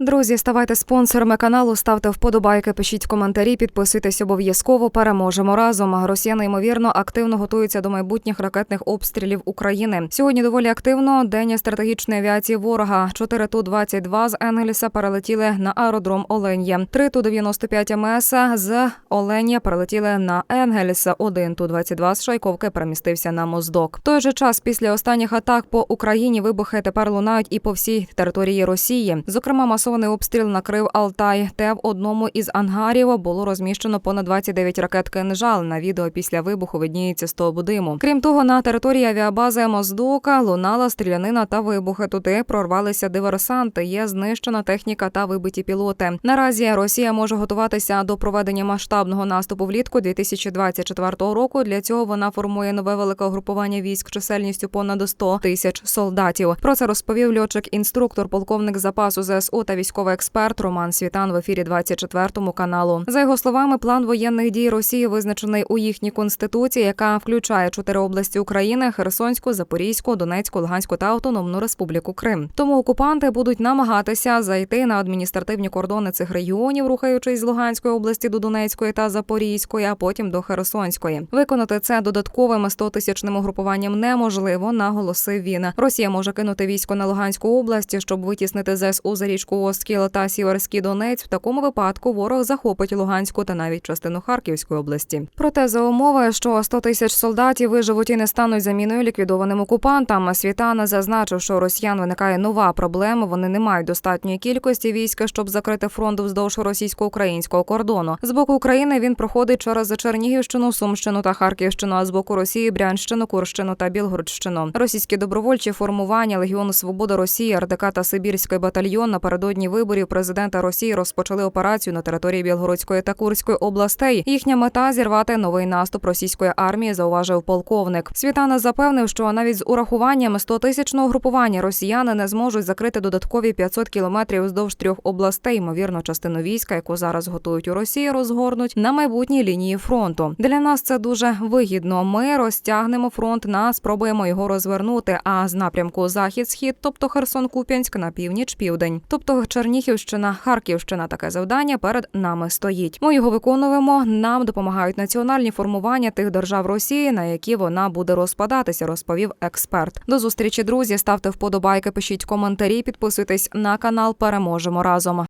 Друзі, ставайте спонсорами каналу, ставте вподобайки, пишіть коментарі, підписуйтесь обов'язково. Переможемо разом. Росіяни ймовірно активно готуються до майбутніх ракетних обстрілів України. Сьогодні доволі активно день стратегічної авіації ворога. 4 ту 22 з Енгельса перелетіли на аеродром Оленє. 3 ту 95 МС з Оленя перелетіли на Енгельс. 1 ту 22 з Шайковки перемістився на Моздок. В той же час після останніх атак по Україні вибухи тепер лунають і по всій території Росії. Зокрема, масований обстріл накрив Алтай, де в одному із ангарів було розміщено понад 29 ракет «Кинжал». На відео після вибуху видніється стовбу диму. Крім того, на території авіабази Моздока лунала стрілянина та вибухи. Туди прорвалися диверсанти. Є знищена техніка та вибиті пілоти. Наразі Росія може готуватися до проведення масштабного наступу влітку 2024 року. Для цього вона формує нове велике угрупування військ чисельністю понад 100 тисяч солдатів. Про це розповів льотчик-інструктор, полковник запасу ЗСУ та військовий експерт Роман Світан в ефірі 24 каналу. За його словами, план воєнних дій Росії визначений у їхній конституції, яка включає чотири області України: Херсонську, Запорізьку, Донецьку, Луганську та Автономну Республіку Крим. Тому окупанти будуть намагатися зайти на адміністративні кордони цих регіонів, рухаючись з Луганської області до Донецької та Запорізької, а потім до Херсонської. Виконати це додатковим 100-тисячним угрупуванням неможливо, наголосив він. Росія може кинути військо на Луганську область, щоб витіснити ЗСУ за річку Оскіл та Сіверський Донець. В такому випадку ворог захопить Луганську та навіть частину Харківської області. Проте за умови, що 100 тисяч солдатів виживуть і не стануть заміною ліквідованим окупантам. Світана зазначив, що росіян виникає нова проблема. Вони не мають достатньої кількості війська, щоб закрити фронт вздовж російсько-українського кордону. З боку України він проходить через Чернігівщину, Сумщину та Харківщину. А з боку Росії Брянщину, Курщину та Білгородщину. Російські добровольчі формування Легіону Свобода Росії, РДК та Сибірський батальйон напередодні виборів президента Росії розпочали операцію на території Білгородської та Курської областей. Їхня мета зірвати новий наступ російської армії, зауважив полковник. Світана запевнив, що навіть з урахуванням 100-тисячного групування росіяни не зможуть закрити додаткові 500 кілометрів вздовж трьох областей. Ймовірно, частину війська, яку зараз готують у Росії, розгорнуть на майбутній лінії фронту. Для нас це дуже вигідно. Ми розтягнемо фронт на спробуємо його розвернути. А з напрямку захід-схід, тобто Херсон-Куп'янськ на північ, південь, тобто Чернігівщина, Харківщина. Таке завдання перед нами стоїть. Ми його виконуємо. Нам допомагають національні формування тих держав Росії, на які вона буде розпадатися, розповів експерт. До зустрічі, друзі. Ставте вподобайки, пишіть коментарі, підписуйтесь на канал. Переможемо разом.